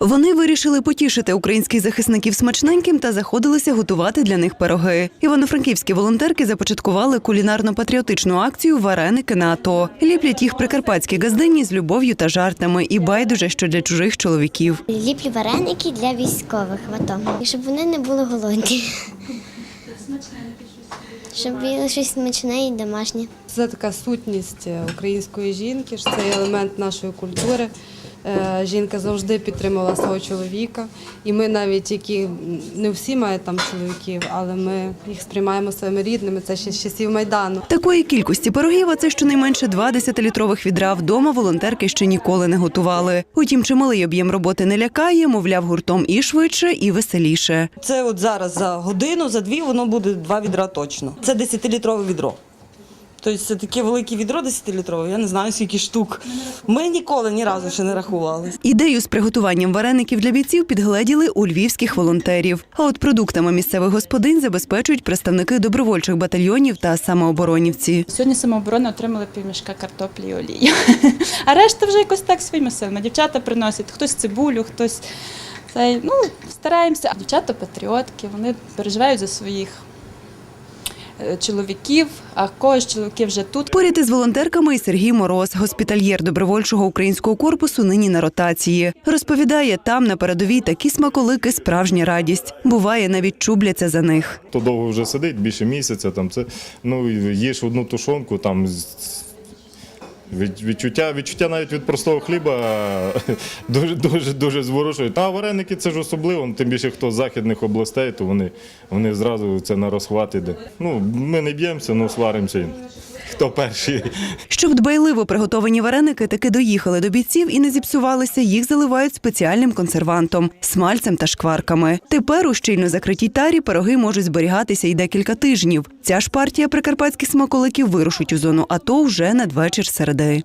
Вони вирішили потішити українських захисників смачненьким та заходилися готувати для них пироги. Івано-франківські волонтерки започаткували кулінарно-патріотичну акцію Вареники на АТО. Ліплять їх прикарпатські газдині з любов'ю та жартами і байдуже, що для чужих чоловіків. Ліплю вареники для військових в АТО, і щоб вони не були голодні. Щоб їли щось смачне і домашнє. Це така сутність е, української жінки, що це елемент нашої культури. Е, Жінка завжди підтримувала свого чоловіка. І ми навіть, які не всі мають там чоловіків, але ми їх сприймаємо своїми рідними. Це ще з часів Майдану. Такої кількості пирогів, а це щонайменше два десятилітрових відра вдома волонтерки ще ніколи не готували. Утім, чималий об'єм роботи не лякає, мовляв, гуртом і швидше, і веселіше. Це от зараз за годину, за дві воно буде два відра точно. Це 10-літрове відро. Тобто це таке велике відро 10-літрове, я не знаю скільки штук. Ми ніколи ні разу ще не рахували. Ідею з приготуванням вареників для бійців підгледіли у львівських волонтерів. А от продуктами місцевих господинь забезпечують представники добровольчих батальйонів та самооборонівці. Сьогодні самооборони отримали півмішка картоплі і олії. А решта вже якось так своїми силами. Дівчата приносять хтось цибулю, хтось цей. Ну, стараємося. А Дівчата патріотки, вони переживають за своїх чоловіків, а когось чоловіки вже тут. Поряд із волонтерками і Сергій Мороз, госпітальєр добровольчого українського корпусу, нині на ротації. Розповідає, там на передовій такі смаколики справжня радість. Буває, навіть чубляться за них. то довго вже сидить, більше місяця. Там це ну їж одну тушонку, там відчуття, відчуття навіть від простого хліба дуже дуже дуже зворушують. А вареники це ж особливо. Тим більше хто з західних областей, то вони, вони зразу це на розхват іде. Ну ми не б'ємося, але сваримося. Хто перший. Щоб дбайливо приготовані вареники таки доїхали до бійців і не зіпсувалися, їх заливають спеціальним консервантом, смальцем та шкварками. Тепер у щільно закритій тарі пироги можуть зберігатися й декілька тижнів. Ця ж партія прикарпатських смаколиків вирушить у зону АТО вже надвечір середи.